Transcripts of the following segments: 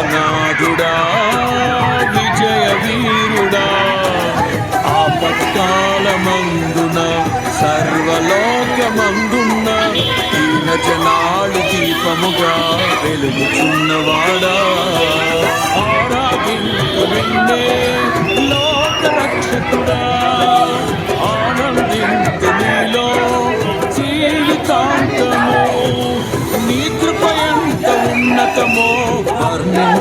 విశ్వనాథుడా విజయ వీరుడా. ఆపత్కాలమందున సర్వలోకమందున్న దీన జనాలు దీపముగా వెలుగుచున్నవాడా. ఆరాధింపు నిన్నే లోక రక్షకుడా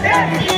Yeah.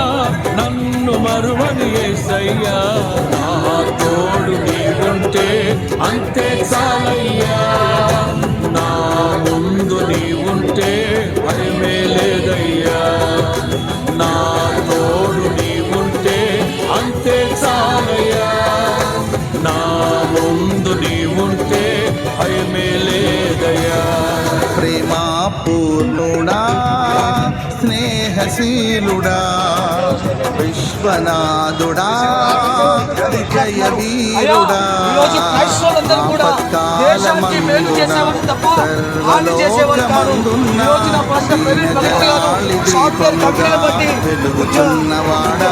మరువని ఏసయ్యా నా తోడు నీవుంటే అంతే చాలయ్యా. నా ముందు నీవుంటే భయమే లేదయ్యా. నా తోడు నీవుంటే అంతే చాలయ్యా. నా ముందు నీవుంటే భయమే లేదయ్యా. ప్రేమ పూర్ణుడా స్నేహశీలుడా విశ్వనాథుడా విజయ వీరుడా వెలుగుతున్నవాడా.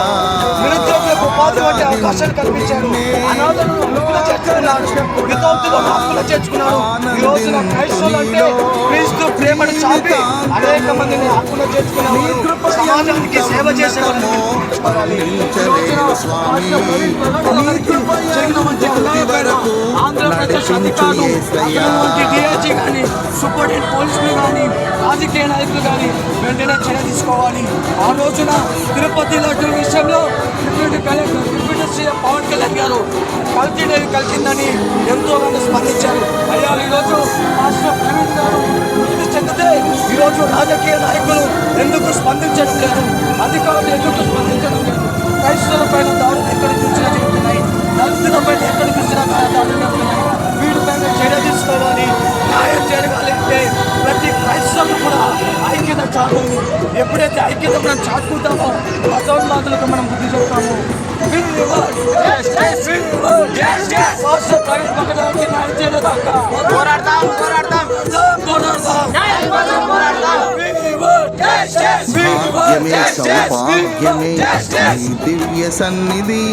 అవకాశాలు కల్పించారు. అనాథలను హక్కులు చేర్చుకున్నారు. వితంతులను హక్కులు చేర్చుకున్నారు. ఈ రోజున క్రైస్తవులంటే క్రీస్తు ప్రేమను చాపి అనేక మందిని హక్కులు చేర్చుకున్నారు సమాజానికి సేవ చేసేవారు ఆంధ్రప్రదేశ్ అధికారులు అటువంటి డిఐజీ కానీ సూపరింటెండెంట్ పోలీసులు కానీ రాజకీయ నాయకులు కానీ వెంటనే చర్య తీసుకోవాలి ఆ రోజున తిరుపతి లడ్డు విషయంలో deputy collector deputy CM Pawan Kalyan గారు కల్తీ డేవి కలిసిందని ఎంతో మంది స్పందించారు అయ్యా ఈరోజు రాష్ట్ర ప్రవీణ్ గారు ఈరోజు రాజకీయ నాయకులు ఎందుకు స్పందించడం లేదు? అధికారులు ఎందుకు స్పందించడం లేదు? క్రైస్తవుల పైన దాడులు ఎక్కడ చూసినా జరుగుతున్నాయి? దళితుల పైన ఎక్కడ చూసినా దాడులు జరుగుతున్నాయి. వీటిపైన చర్య తీసుకోవాలి. న్యాయం జరగాలి అంటే ప్రతి క్రైస్తవులు కూడా ఐక్యత చాటుని ఎప్పుడైతే ఐక్యత మనం చాటుకుంటామో అసౌన్మాదులకు మనం బుద్ధి చెప్తాము. We will, భాగ్యమే సౌభాగ్యమే. నీ దివ్య సన్నిధి